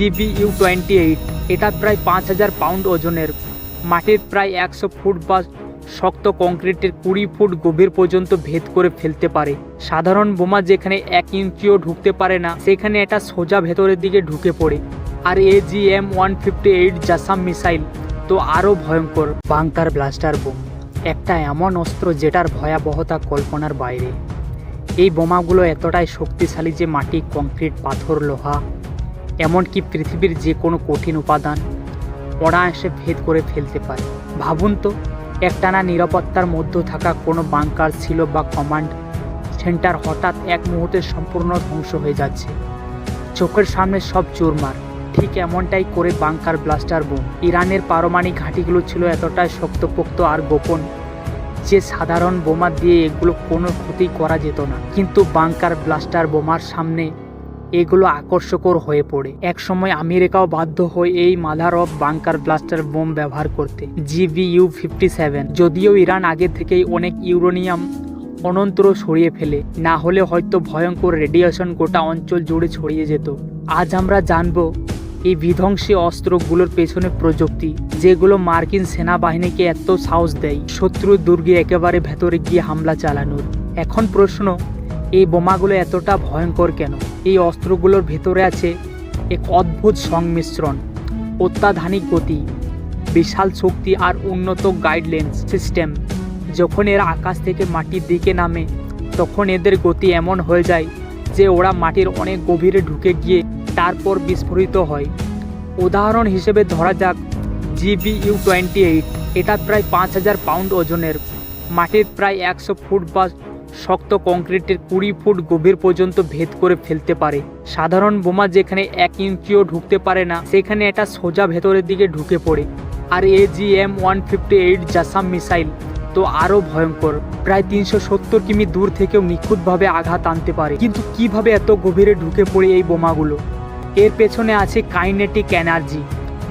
GB you twenty eight এটা প্রায় পাঁচ হাজার পাউন্ড ওজনের। মাটির প্রায় একশো ফুট বা শক্ত কংক্রিটের কুড়ি ফুট গভীর পর্যন্ত ভেদ করে ফেলতে পারে। সাধারণ বোমা যেখানে এক ইঞ্চিও ঢুকতে পারে না, সেখানে এটা সোজা ভেতরের দিকে ঢুকে পড়ে। আর A G M one fifty eight JASSM missile তো আরও ভয়ঙ্কর। বাংকার ব্লাস্টার বোম, একটা এমন অস্ত্র যেটার ভয়াবহতা কল্পনার বাইরে। এই বোমাগুলো এতটাই শক্তিশালী যে মাটি, কংক্রিট, পাথর, লোহা এমনকি পৃথিবীর যে কোনো কঠিন উপাদান অনায়াসে ভেদ করে ফেলতে পারে। ভাবুন তো, একটানা নিরাপত্তার মধ্যে থাকা কোনো বাংকার ছিল বা কমান্ড সেন্টার হঠাৎ এক মুহূর্তে সম্পূর্ণ ধ্বংস হয়ে যাচ্ছে। চোখের সামনে সব চুরমার। ঠিক এমনটাই করে বাংকার ব্লাস্টার বোম। ইরানের পারমাণবিক ঘাঁটিগুলো ছিল এতটাই শক্তপোক্ত আর গোপন যে সাধারণ বোমা দিয়ে এগুলো কোনো ক্ষতি করা যেত না। কিন্তু বাংকার ব্লাস্টার বোমার সামনে এগুলো আকর্ষকর হয়ে পড়ে। একসময় আমেরিকাও বাধ্য হয় এই mother of bunker blaster bomb ব্যবহার করতে। জিবি ইউ ফিফটি সেভেন যদিও ইরান আগে থেকেই অনেক ইউরোনিয়াম অনন্তর সরিয়ে ফেলে, না হলে হয়তো ভয়ঙ্কর রেডিয়েশন গোটা অঞ্চল জুড়ে ছড়িয়ে যেত। আজ আমরা জানব এই বিধ্বংসী অস্ত্রগুলোর পেছনে প্রযুক্তি, যেগুলো মার্কিন সেনাবাহিনীকে এত সাহস দেয়, শত্রু দুর্গে একেবারে ভেতরে গিয়ে হামলা চালানোর। এখন প্রশ্ন, এই বোমাগুলো এতটা ভয়ঙ্কর কেন? এই অস্ত্রগুলোর ভেতরে আছে এক অদ্ভুত সংমিশ্রণ, অত্যাধুনিক গতি, বিশাল শক্তি আর উন্নত গাইডলেন্স সিস্টেম। যখন এরা আকাশ থেকে মাটির দিকে নামে, তখন এদের গতি এমন হয়ে যায় যে ওরা মাটির অনেক গভীরে ঢুকে গিয়ে তারপর বিস্ফোরিত হয়। উদাহরণ হিসেবে ধরা যাক জিবি ইউ টোয়েন্টি এইট, এটা প্রায় পাঁচ হাজার পাউন্ড ওজনের। মাটির প্রায় একশো ফুট বা শক্ত কংক্রিটের কুড়ি ফুট গভীর পর্যন্ত ভেদ করে ফেলতে পারে। সাধারণ বোমা যেখানে এক ইঞ্চিও ঢুকতে পারে না, সেখানে এটা সোজা ভেতরের দিকে ঢুকে পড়ে। আর A G M one fifty eight JASSM missile তো আরও ভয়ঙ্কর। প্রায় তিনশো সত্তর কিমি দূর থেকেও নিখুঁতভাবে আঘাত আনতে পারে। কিন্তু কীভাবে এত গভীরে ঢুকে পড়ে এই বোমাগুলো? এর পেছনে আছে কাইনেটিক এনার্জি।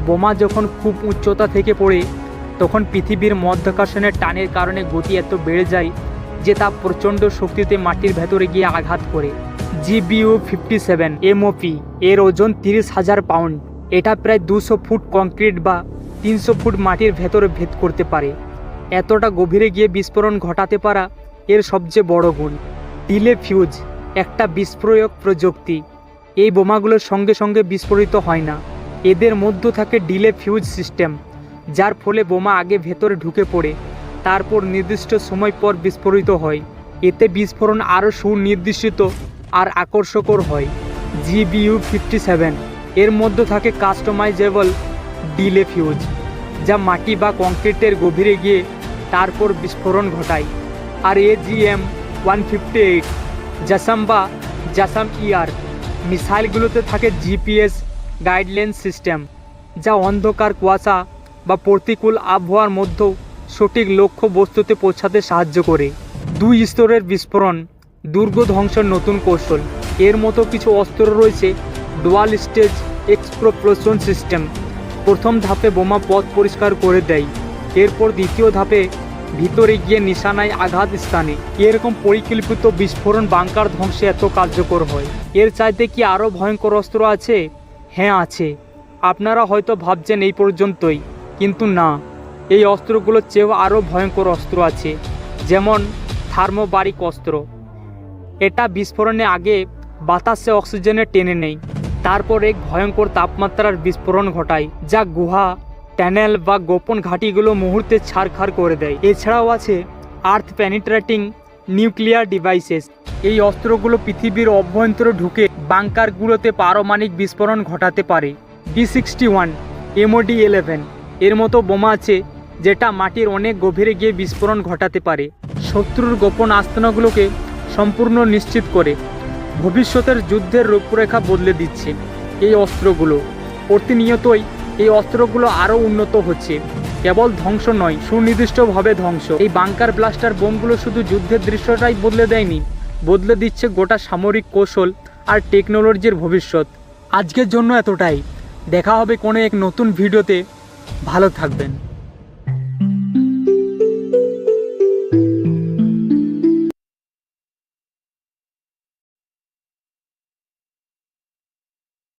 বোমা যখন খুব উচ্চতা থেকে পড়ে, তখন পৃথিবীর মধ্যাকর্ষণের টানের কারণে গতি এত বেড়ে যায় যে তা প্রচণ্ড শক্তিতে মাটির ভেতরে গিয়ে আঘাত করে। জিবিউ ফিফটি সেভেন, এমওপি, এর ওজন তিরিশ হাজার পাউন্ড। এটা প্রায় দুশো ফুট কংক্রিট বা তিনশো ফুট মাটির ভেতরে ভেদ করতে পারে। এতটা গভীরে গিয়ে বিস্ফোরণ ঘটাতে পারা এর সবচেয়ে বড় গুণ। ডিলে ফিউজ, একটা বিস্ফোরক প্রযুক্তি। এই বোমাগুলোর সঙ্গে সঙ্গে বিস্ফোরিত হয় না। এদের মধ্যে থাকে ডিলে ফিউজ সিস্টেম, যার ফলে বোমা আগে ভেতরে ঢুকে পড়ে। তারপর নির্দিষ্ট সময় পর বিস্ফোরিত হয়। এতে বিস্ফোরণ আরও সুনির্দিষ্ট আর আকর্ষকর হয়। GBU fifty seven. এর মধ্যে থাকে কাস্টমাইজেবল ডিলে ফিউজ, যা মাটি বা কংক্রিটের গভীরে গিয়ে তারপর বিস্ফোরণ ঘটায়। আর A G M one fifty eight, JASSM বা জাসাম ইয়ার মিসাইলগুলোতে থাকে জিপিএস গাইডলাইন সিস্টেম, যা অন্ধকার কুয়াশা বা প্রতিকূল আবহাওয়ার মধ্যেও সঠিক লক্ষ্য বস্তুতে পৌঁছাতে সাহায্য করে। দুই স্তরের বিস্ফোরণ, দুর্গ ধ্বংসের নতুন কৌশল। এর মতো কিছু অস্ত্র রয়েছে ডোয়াল স্টেজ এক্সপ্রোপ্রেশন সিস্টেম প্রথম ধাপে বোমা পথ পরিষ্কার করে দেয়। এরপর দ্বিতীয় ধাপে ভিতরে গিয়ে নিশানায় আঘাত স্থানে। এরকম পরিকল্পিত বিস্ফোরণ বাংকার ধ্বংসে এত কার্যকর হয়। এর চাইতে কি আরও ভয়ঙ্কর অস্ত্র আছে? হ্যাঁ আছে। আপনারা হয়তো ভাবছেন এই পর্যন্তই, কিন্তু না। এই অস্ত্রগুলোর চেয়েও আরও ভয়ঙ্কর অস্ত্র আছে, যেমন থার্মোবারিক অস্ত্র। এটা বিস্ফোরণে আগে বাতাসে অক্সিজেনে টেনে নেই তারপর এক ভয়ঙ্কর তাপমাত্রার বিস্ফোরণ ঘটায়, যা গুহা, ট্যানেল বা গোপন ঘাঁটিগুলো মুহূর্তে ছাড়খাড় করে দেয়। এছাড়াও আছে আর্থ প্যানিট্রেটিং নিউক্লিয়ার ডিভাইসেস। এই অস্ত্রগুলো পৃথিবীর অভ্যন্তরে ঢুকে বাংকারগুলোতে পারমাণবিক বিস্ফোরণ ঘটাতে পারে। D sixty one MOD eleven এর মতো বোমা আছে যেটা মাটির অনেক গভীরে গিয়ে বিস্ফোরণ ঘটাতে পারে। শত্রুর গোপন আস্তানাগুলোকে সম্পূর্ণ নিশ্চিত করে ভবিষ্যতের যুদ্ধের রূপরেখা বদলে দিচ্ছে এই অস্ত্রগুলো। প্রতিনিয়তই এই অস্ত্রগুলো আরও উন্নত হচ্ছে। কেবল ধ্বংস নয়, সুনির্দিষ্টভাবে ধ্বংস। এই বাংকার ব্লাস্টার বোমগুলো শুধু যুদ্ধের দৃশ্যটাই বদলে দেয়নি, বদলে দিচ্ছে গোটা সামরিক কৌশল আর টেকনোলজির ভবিষ্যৎ। আজকের জন্য এতটাই। দেখা হবে কোনো এক নতুন ভিডিওতে। ভালো থাকবেন।